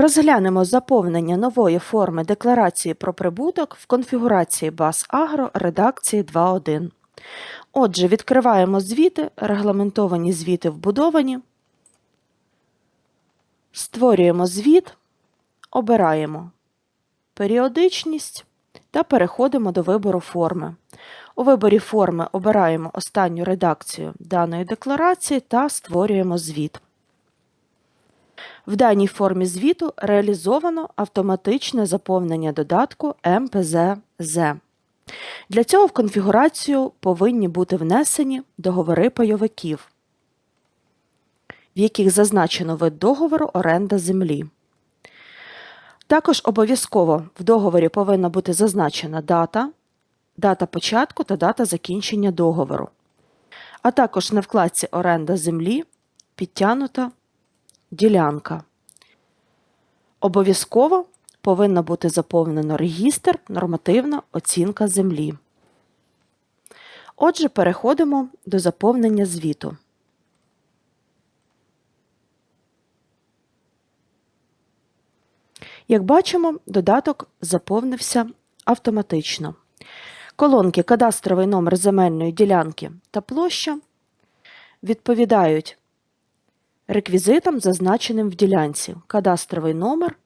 Розглянемо заповнення нової форми декларації про прибуток в конфігурації BAS Agro редакції 2.1. Отже, відкриваємо звіти, регламентовані звіти вбудовані, створюємо звіт, обираємо періодичність та переходимо до вибору форми. У виборі форми обираємо останню редакцію даної декларації та створюємо звіт. В даній формі звіту реалізовано автоматичне заповнення додатку МПЗ-З. Для цього в конфігурацію повинні бути внесені договори пайовиків, в яких зазначено вид договору оренда землі. Також обов'язково в договорі повинна бути зазначена дата, дата початку та дата закінчення договору, а також на вкладці оренда землі підтягнута ділянка. Обов'язково повинно бути заповнено регістр нормативна оцінка землі. Отже, переходимо до заповнення звіту. Як бачимо, додаток заповнився автоматично. Колонки Кадастровий номер земельної ділянки та площа відповідають реквізитам, зазначеним в ділянці кадастровий номер,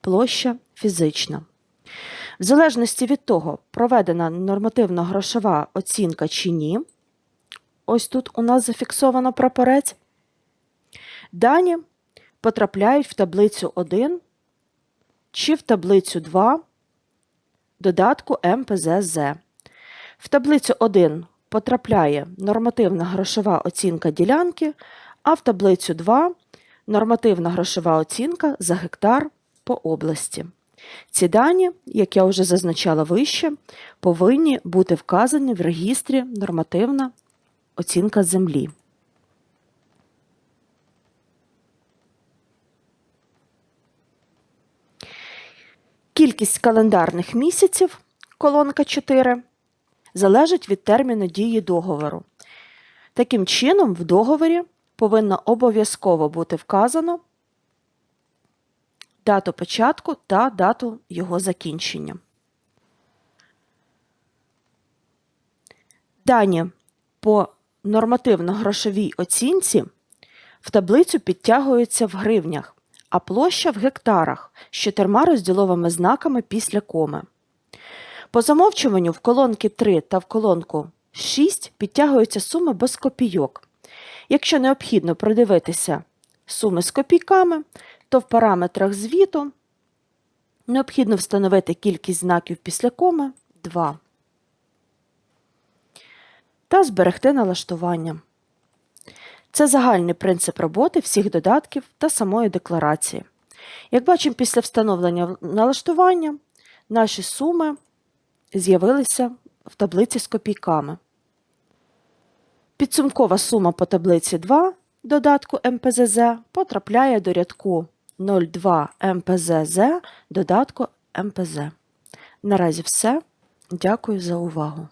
площа фізична. В залежності від того, проведена нормативно-грошова оцінка чи ні, ось тут у нас зафіксовано прапорець, дані потрапляють в таблицю 1 чи в таблицю 2 додатку МПЗЗ. В таблицю 1 потрапляє нормативна грошова оцінка ділянки, а в таблицю 2 нормативна грошова оцінка за гектар по області. Ці дані, як я вже зазначала вище, повинні бути вказані в регістрі нормативна оцінка землі. Кількість календарних місяців, колонка 4, залежить від терміну дії договору. Таким чином, в договорі повинно обов'язково бути вказано дату початку та дату його закінчення. Дані по нормативно-грошовій оцінці в таблицю підтягуються в гривнях, а площа в гектарах з чотирма розділовими знаками після коми. По замовчуванню в колонки 3 та в колонку 6 підтягуються суми без копійок. Якщо необхідно продивитися суми з копійками, то в параметрах звіту необхідно встановити кількість знаків після коми 2 та зберегти налаштування. Це загальний принцип роботи всіх додатків та самої декларації. Як бачимо, після встановлення налаштування наші суми з'явилися в таблиці з копійками. Підсумкова сума по таблиці 2 додатку МПЗЗ потрапляє до рядку 02 МПЗЗ додатку МПЗ. Наразі все. Дякую за увагу.